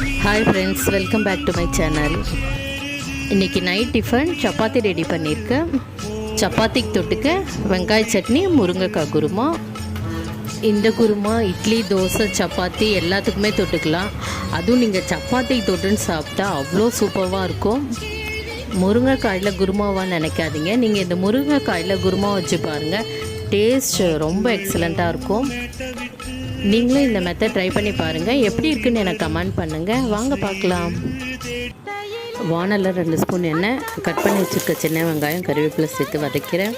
Hi friends welcome back to my channel இன்றைக்கி night tiffin chapati ready பண்ணியிருக்கேன் சப்பாத்திக்கு தொட்டுக்க வெங்காய சட்னி முருங்கைக்காய் குருமா. இந்த குருமா இட்லி தோசை சப்பாத்தி எல்லாத்துக்குமே தொட்டுக்கலாம். அதுவும் நீங்கள் சப்பாத்திக்கு தொட்டுன்னு சாப்பிட்டா அவ்வளோ சூப்பராக இருக்கும். முருங்கைக்காயில் குருமாவான்னு நினைக்காதீங்க. நீங்கள் இந்த முருங்கைக்காயில் குருமா வச்சு பாருங்கள் டேஸ்ட் ரொம்ப எக்ஸலண்ட்டாக இருக்கும். நீங்களும் இந்த மெத்தட் ட்ரை பண்ணி பாருங்கள் எப்படி இருக்குன்னு எனக்கு கமெண்ட் பண்ணுங்கள் வாங்க பார்க்கலாம். வானலில் ரெண்டு ஸ்பூன் எண்ணெய். கட் பண்ணி வச்சுருக்க சின்ன வெங்காயம் கருவேப்பிலை சேர்த்து வதக்கிறேன்.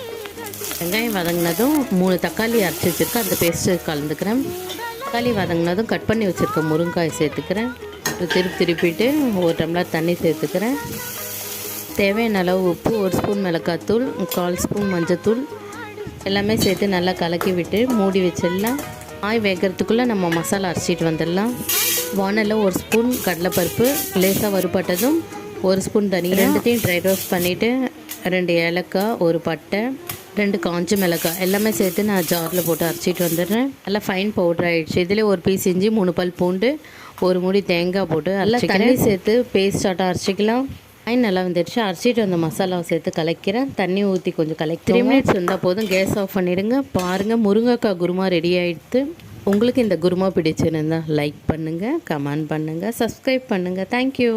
வெங்காயம் வதங்கினதும் மூணு தக்காளி அரைச்சி வச்சுருக்கேன். அந்த பேஸ்ட்டு கலந்துக்கிறேன். தக்காளி வதங்கினதும் கட் பண்ணி வச்சுருக்க முருங்காய் சேர்த்துக்கிறேன். அப்புறம் திருப்பி திருப்பிட்டு ஒரு டம்ளர் தண்ணி சேர்த்துக்கிறேன். தேவையான அளவு உப்பு ஒரு ஸ்பூன் மிளகாத்தூள் கால் ஸ்பூன் மஞ்சத்தூள் எல்லாமே சேர்த்து நல்லா கலக்கி விட்டு மூடி வச்சிடலாம். காய் வேகிறதுக்குள்ளே நம்ம மசாலா அரைச்சிட்டு வந்துடலாம். வானலில் ஒரு ஸ்பூன் கடலைப்பருப்பு லேசாக வறுபட்டதும் ஒரு ஸ்பூன் தனி ரெண்டுத்தையும் ட்ரை ரோஸ்ட் பண்ணிவிட்டு ரெண்டு ஏலக்காய் ஒரு பட்டை ரெண்டு காஞ்ச மிளகாய் எல்லாமே சேர்த்து நான் ஜாரில் போட்டு அரைச்சிட்டு வந்துடுறேன். நல்லா ஃபைன் பவுடர் ஆகிடுச்சு இதில் ஒரு பீஸ் இஞ்சி மூணு பல் பூண்டு ஒரு மூடி தேங்காய் போட்டு நல்லா தண்ணி சேர்த்து பேஸ்ட் ஆட்டம் அரைச்சிக்கலாம். காய் நல்லா வந்துடுச்சு. அரைச்சிட்டு வந்த மசாலாவை சேர்த்து கலக்கிறேன். தண்ணி ஊற்றி கொஞ்சம் கலக்கி த்ரீ மினிட்ஸ் வந்தால் போதும். கேஸ் ஆஃப் பண்ணிடுங்க. பாருங்கள் முருங்கைக்காய் குருமா ரெடி ஆகிடுத்து உங்களுக்கு இந்த குருமா பிடிச்சிருந்தா லைக் பண்ணுங்கள் கமெண்ட் பண்ணுங்கள் சப்ஸ்கிரைப் பண்ணுங்கள் தேங்க்யூ